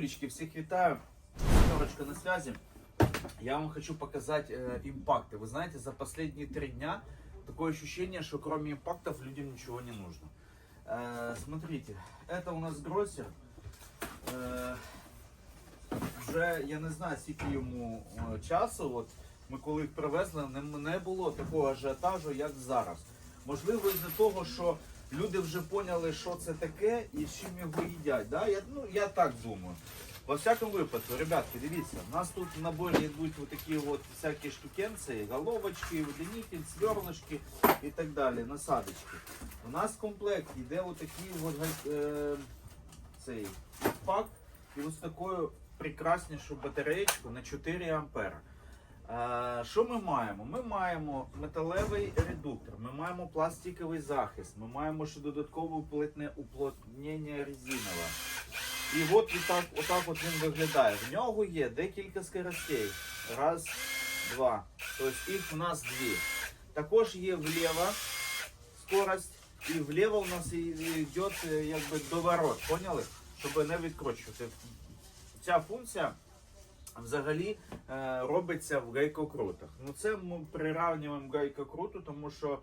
ребятулечки, всех витаю. Пятерочка на связи. Я вам хочу показать э, импакты. Вы знаете, за последние три дня такое ощущение, что кроме импактов людям ничего не нужно. Э, смотрите, это у нас гроссер. Е, вже я не знаю, скільки йому е, часу. От ми коли їх привезли, не, не було такого ажіотажу, як зараз. Можливо, із-за того, що люди вже поняли, що це таке і з чим його їдять. Да? Я, ну, я так думаю. Во всякому випадку, ребятки, дивіться, у нас тут в наборі йдуть такі от всякі штукенці, головочки, водянитель, сверлочки і так далі, насадочки. У нас в комплекті йде от от, е, цей пак і ось такою прекраснішу батареєчку на 4 ампера. Що ми маємо? Ми маємо металевий редуктор, ми маємо пластиковий захист, ми маємо ще додаткове уплотне- уплотнення резинове. І от відтак, отак от він виглядає. В нього є декілька скоростей. Раз, два. Тобто їх у нас дві. Також є вліво скорость, і вліво у нас йде е, якби доворот, поняли? Щоб не відкручувати. Ця функція взагалі е, робиться в гайкокрутах. Ну це ми приравнюємо гайкокруту, тому що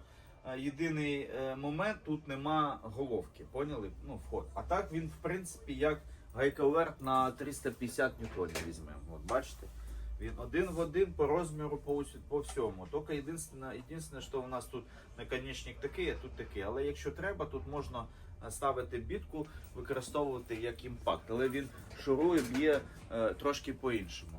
е, єдиний е, момент тут нема головки, поняли? Ну, вход. А так він, в принципі, як гайковерт на 350 ньютонів візьмемо. От бачите? Він один в один по розміру по, по всьому. Тільки єдине, що у нас тут наконечник такий, а тут такий. Але якщо треба, тут можна ставити бітку, використовувати як імпакт. Але він шурує, б'є е, трошки по-іншому.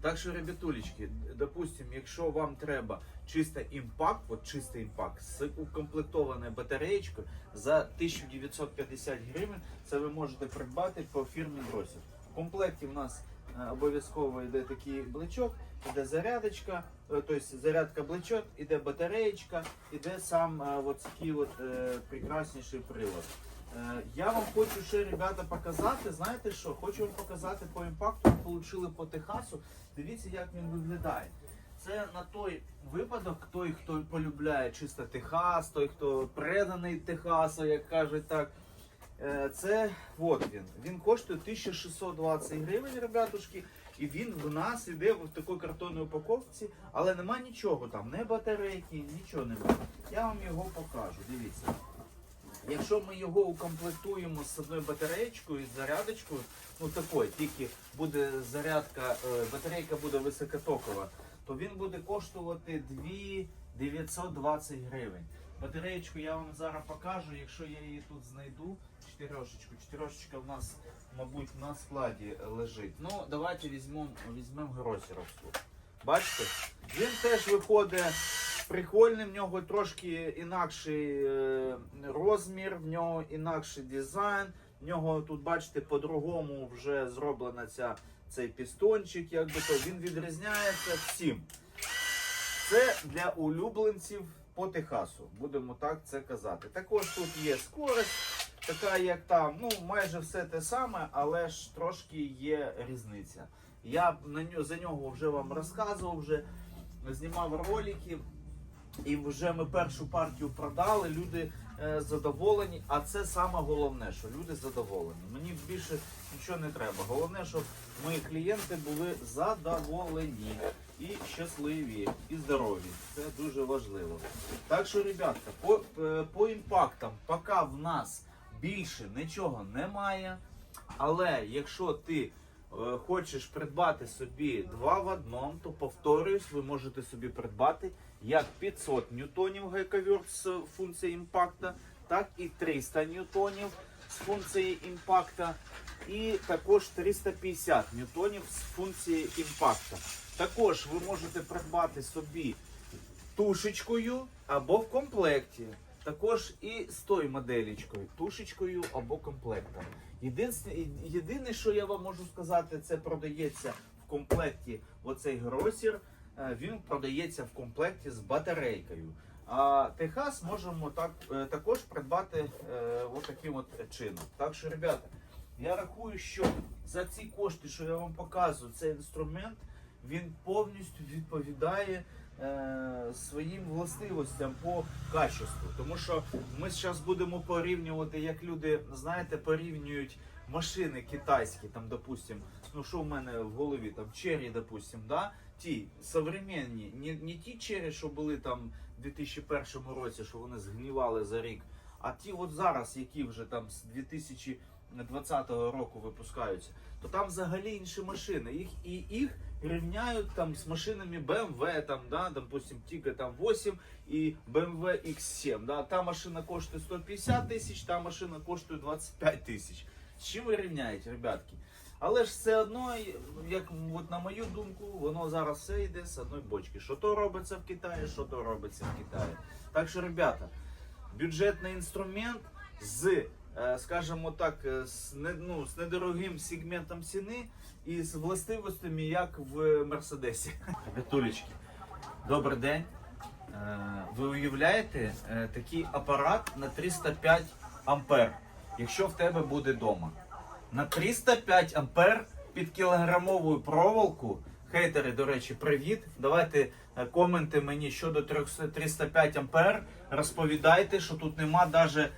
Так що, ребятулечки, допустим, якщо вам треба чисто імпакт, от чистий імпакт з укомплектованою батареєчкою за 1950 гривень, це ви можете придбати по фірмі Гросів. В комплекті в нас е, обов'язково йде такий бличок, іде зарядочка, е, тобто зарядка бличок, іде батареєчка, іде сам е, от такий от е, прекрасніший прилад. Я вам хочу ще, ребята, показати. Знаєте що? Хочу вам показати по імпакту. Ми отримали по Техасу. Дивіться, як він виглядає. Це на той випадок, той, хто полюбляє чисто Техас, той, хто преданий Техасу, як кажуть так. Е, Це от він. Він коштує 1620 гривень, ребятушки. І він в нас іде в такій картонній упаковці, але нема нічого там, не батарейки, нічого немає. Я вам його покажу. Дивіться. Якщо ми його укомплектуємо з одною батареєчкою, з зарядочкою, ну такою, тільки буде зарядка, е, батарейка буде високотокова, то він буде коштувати 2920 гривень. Батареєчку я вам зараз покажу, якщо я її тут знайду, чотирьошечку. Чотирьошечка в нас, мабуть, на складі лежить. Ну, давайте візьмемо візьмемо гросіровську. Бачите? Він теж виходить прикольний, в нього трошки інакший е, розмір, в нього інакший дизайн. В нього тут, бачите, по-другому вже зроблена ця, цей пістончик, якби то він відрізняється всім. Це для улюбленців по Техасу, будемо так це казати. Також тут є скорость, така як там, ну майже все те саме, але ж трошки є різниця. Я на нього, за нього вже вам розказував, вже знімав ролики. І вже ми першу партію продали, люди е, задоволені. А це саме головне, що люди задоволені. Мені більше нічого не треба. Головне, щоб мої клієнти були задоволені і щасливі, і здорові. Це дуже важливо. Так що, ребятка, по, е, по імпактам, поки в нас більше нічого немає. Але якщо ти е, хочеш придбати собі два в одному, то повторюсь, ви можете собі придбати як 500 ньютонів гайковерт з функцією імпакта, так і 300 ньютонів з функцією імпакта, і також 350 ньютонів з функцією імпакта. Також ви можете придбати собі тушечкою або в комплекті. Також і з тою моделічкою, тушечкою або комплектом. Єдине, що я вам можу сказати, це продається в комплекті оцей гросір. е, Він продається в комплекті з батарейкою. А Техас можемо так, е, також придбати е, от таким от чином. Так що, ребята, я рахую, що за ці кошти, що я вам показую, цей інструмент, він повністю відповідає своїм властивостям по качеству. Тому що ми зараз будемо порівнювати, як люди, знаєте, порівнюють машини китайські, там, допустим, ну що в мене в голові, там Cherry, допустим, да? ті современні, не, не ті Cherry, що були там в 2001 році, що вони згнівали за рік, а ті от зараз, які вже там з 2020 року випускаються, то там взагалі інші машини. Їх і їх рівняють там з машинами BMW, там, да, допустим, Tiggo там 8 і BMW X7. Да. Та машина коштує 150 тисяч, та машина коштує 25 тисяч. З чим ви рівняєте, ребятки? Але ж все одно, як от на мою думку, воно зараз все йде з одної бочки. Що то робиться в Китаї, що то робиться в Китаї. Так що, ребята, бюджетний інструмент з, скажімо так, е, з, не, ну, з недорогим сегментом ціни і з властивостями, як в Мерседесі. Ребятулечки, добрий день. Е, Ви уявляєте е, такий апарат на 305 ампер, якщо в тебе буде вдома. На 305 ампер під кілограмову проволоку. Хейтери, до речі, привіт. Давайте е, коменти мені щодо 300 305 ампер. Розповідайте, що тут нема навіть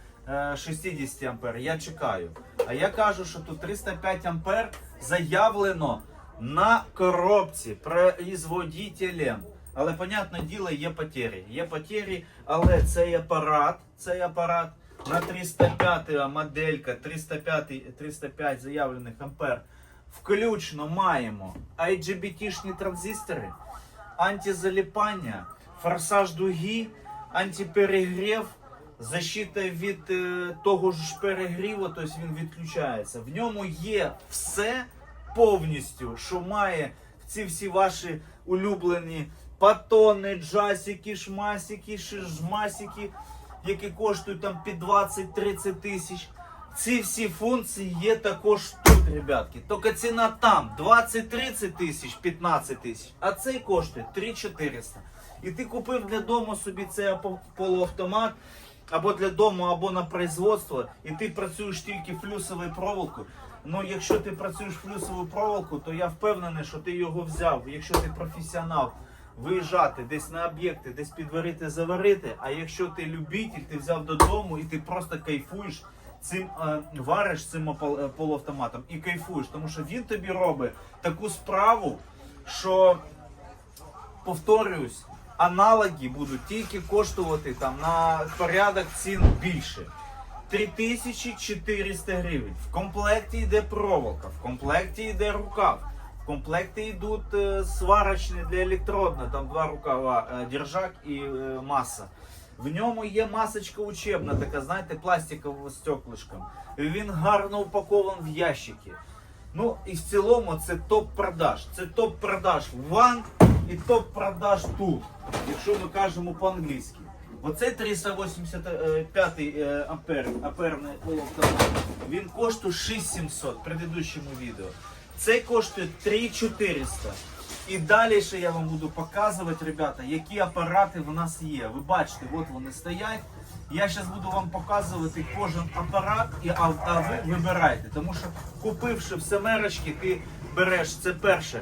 60 ампер. Я чекаю. А я кажу, що тут 305 ампер заявлено на коробці производителем. Але, понятне діло, є потері. Є потері, але цей апарат, цей апарат на 305 моделька, 305, 305 заявлених ампер. Включно маємо IGBT-шні транзистори, антизаліпання, форсаж дуги, антиперегрів, защита від е, того ж перегріву, тобто він відключається. В ньому є все повністю, що має ці всі ваші улюблені патони, джасики, шмасики, шижмасики, які коштують там під 20-30 тисяч. Ці всі функції є також тут, ребятки. Тільки ціна там 20-30 тисяч, 15 тисяч, а цей коштує 3400. І ти купив для дому собі цей полуавтомат, або для дому, або на производство, і ти працюєш тільки флюсовою проволокою. Ну, якщо ти працюєш флюсовою проволоку, то я впевнений, що ти його взяв. Якщо ти професіонал, виїжджати десь на об'єкти, десь підварити, заварити. А якщо ти любитель, ти взяв додому і ти просто кайфуєш цим е, вариш цим е, полуавтоматом і кайфуєш, тому що він тобі робить таку справу, що повторююсь, аналоги будуть тільки коштувати там на порядок цін більше. 3400 гривень. В комплекті йде проволока, в комплекті йде рукав, в комплекті йдуть е, сварочні для електродна, там два рукава, е, держак і е, маса. В ньому є масочка учебна, така, знаєте, пластикова з стеклишком. Він гарно упакований в ящики. Ну і в цілому це топ-продаж. Це топ-продаж ван і топ-продаж тут, якщо ми кажемо по-англійськи. Оцей 385 е, ампер, амперний полуавтомат, він коштує 6700 в предыдущому відео. Цей коштує 3400. І далі ще я вам буду показувати, ребята, які апарати в нас є. Ви бачите, от вони стоять. Я зараз буду вам показувати кожен апарат, і, а, а ви вибирайте. Тому що купивши в семерочки, ти береш це перше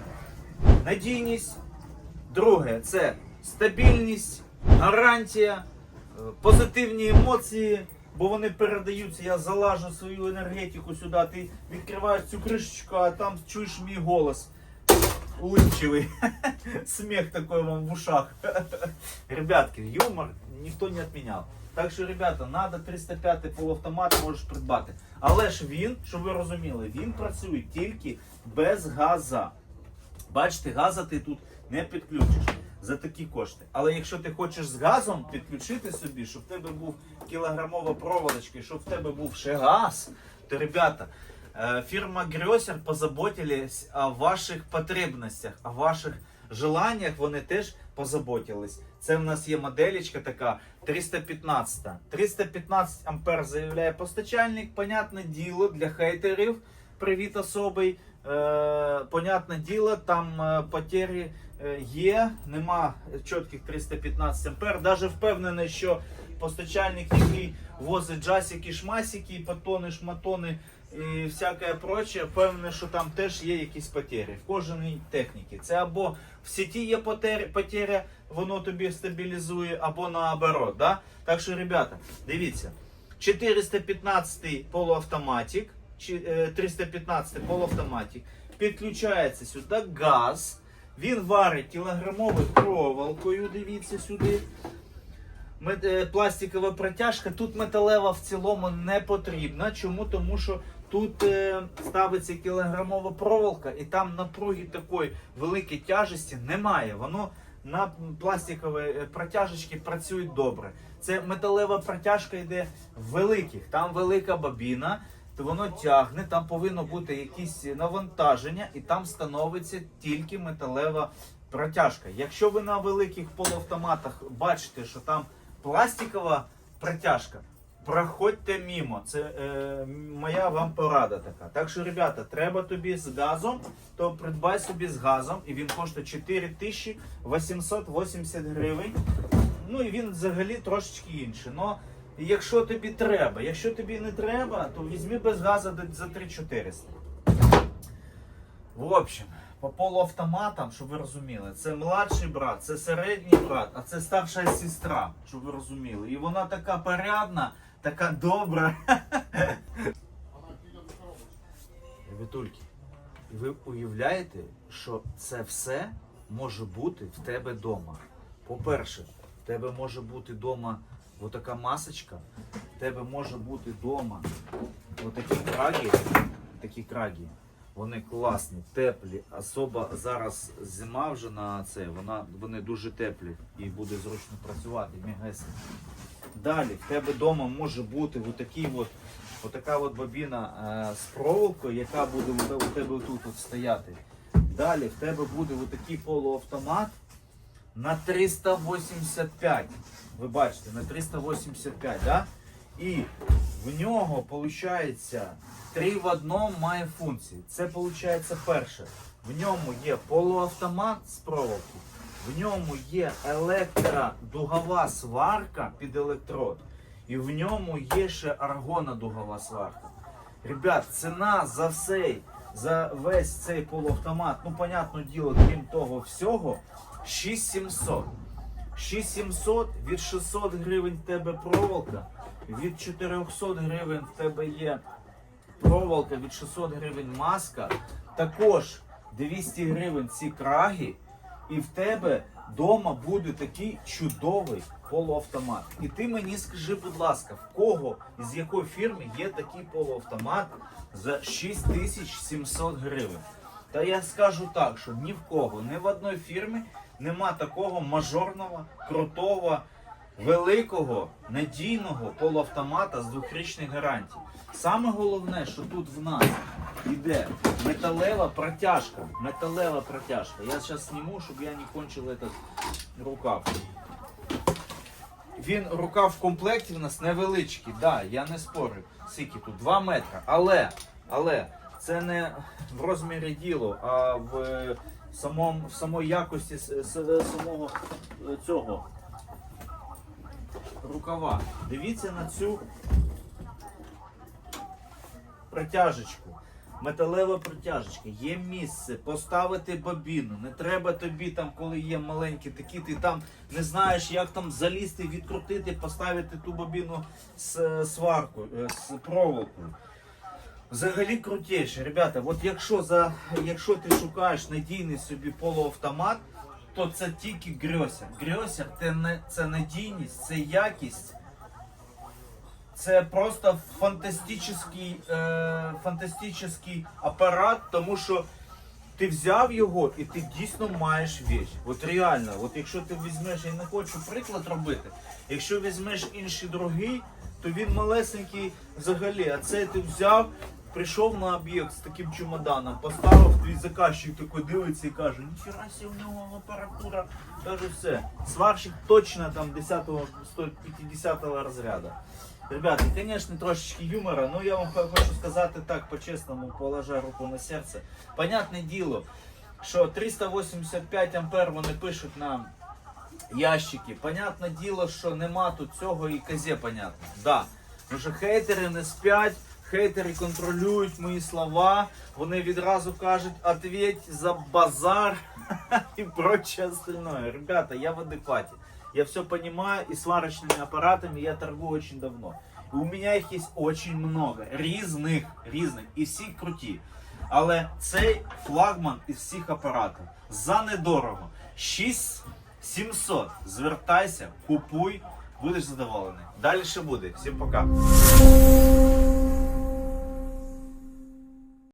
надійність, друге це стабільність, гарантія, е, позитивні емоції, бо вони передаються. Я залажу свою енергетику сюди. Ти відкриваєш цю кришечку, а там чуєш мій голос. Улыбчивый. Смех такой вам в ушах. Ребятки, юмор ніхто не отменял. Так що, ребята, надо 305 полуавтомат можеш придбати. Але ж він, щоб ви розуміли, він працює тільки без газа. Бачите, газа ти тут не підключиш за такі кошти. Але якщо ти хочеш з газом підключити собі, щоб в тебе був кілограмова проволочка, щоб в тебе був ще газ, то, ребята, е, фірма Грьосер позаботились о ваших потребностях, о ваших желаннях, вони теж позаботились. Це в нас є моделечка така 315. 315 ампер заявляє постачальник, понятне діло для хейтерів. Привіт особий. Е, понятне діло, там е, потері е, є, нема чітких 315 ампер. Даже впевнений, що постачальник, який возить джасики, шмасики, патони, шматони і всяке проче, впевнений, що там теж є якісь потері в кожній техніці. Це або в сіті є потеря, воно тобі стабілізує, або наоборот. Да? Так що, ребята, дивіться, 415 полуавтоматик. Чи- е, 315 полуавтоматик. Підключається сюди газ. Він варить кілограмовою проволокою. Дивіться сюди. Е, Пластикова протяжка. Тут металева в цілому не потрібна. Чому? Тому що тут е, ставиться кілограмова проволока, і там напруги такої великої тяжесті немає. Воно на пластиковій протяжечці працює добре. Це металева протяжка йде в великих. Там велика бобіна, то воно тягне, там повинно бути якісь навантаження, і там становиться тільки металева протяжка. Якщо ви на великих полуавтоматах бачите, що там пластикова протяжка, проходьте мимо. Це е, моя вам порада така. Так що, ребята, треба тобі з газом, то придбай собі з газом, і він коштує 4880 гривень. Ну і він взагалі трошечки інший. Якщо тобі треба, якщо тобі не треба, то візьми без газу за 3400. В общем, по полуавтоматам, щоб ви розуміли, це младший брат, це середній брат, а це старша сестра, щоб ви розуміли. І вона така порядна, така добра. Вітульки, і ви уявляєте, що це все може бути в тебе вдома. По-перше, в тебе може бути вдома отака масочка, в тебе може бути вдома отакі краги, такі краги. Вони класні, теплі. Особа зараз зима вже на це, вона, вони дуже теплі і буде зручно працювати, мігесенько. Далі в тебе вдома може бути отакий от, отака от бобіна е, з проволокою, яка буде у тебе тут от стояти. Далі в тебе буде отакий полуавтомат на 385. Ви бачите, на 385, да? І в нього виходить три в одному має функції. Це виходить перше. В ньому є полуавтомат з проволоки, в ньому є електродугова сварка під електрод, і в ньому є ще аргона дугова сварка. Ребят, ціна за всей, за весь цей полуавтомат, ну, понятне діло, крім того всього, 6700. 6700 від 600 гривень в тебе проволока, від 400 гривень в тебе є проволока, від 600 гривень маска. Також 200 гривень ці краги, і в тебе вдома буде такий чудовий полуавтомат. І ти мені скажи, будь ласка, в кого з якої фірми є такий полуавтомат за 6700 гривень? Та я скажу так, що ні в кого, ні в одній фірмі нема такого мажорного, крутого, великого, надійного полуавтомата з двохрічною гарантією. Саме головне, що тут в нас іде металева протяжка. Металева протяжка. Я зараз зніму, щоб я не кончив этот рукав. Він рукав в комплекті в нас невеличкий, да, я не спорю. Скільки тут 2 метри. Але, але це не в розмірі діло, а в е, самому, в самої якості самого е, цього рукава. Дивіться на цю протяжечку. Металева протяжечка, є місце поставити бобіну. Не треба тобі там, коли є маленькі такі, ти там не знаєш, як там залізти, відкрутити, поставити ту бобіну з е, сваркою, е, з проволокою. Взагалі крутіше, ребята, от якщо за якщо ти шукаєш надійний собі полуавтомат, то це тільки грьосер. Грьосер це не це надійність, це якість. Це просто фантастичний, е, фантастичний апарат, тому що ти взяв його і ти дійсно маєш віч. От реально, от якщо ти візьмеш, я не хочу приклад робити, якщо візьмеш інший другий, то він малесенький взагалі, а це ти взяв, прийшов на об'єкт з таким чемоданом, поставив, твій заказчик такий дивиться і каже, ніхера себе у нього апаратура, каже все. Сварщик точно там 10-го, 150-го розряду. Ребята, конечно, трошечки юмора, но я вам хочу сказати так, по-чесному, положа руку на серце. Понятне діло, що 385 ампер вони пишуть на ящики. Понятне діло, що нема тут цього і казе, понятно. Да. Тому що хейтери не спять, хейтери контролюють мої слова, вони відразу кажуть, ответь за базар і прочее остальное. Ребята, я в адекваті. Я все понимаю, и сварочными аппаратами я торгую очень давно. І у мене їх є дуже много. Різних, різних. І всі круті. Але цей флагман із всіх апаратів за недорого. 6700. Звертайся, купуй, будеш задоволений. Далі ще буде. Всім пока.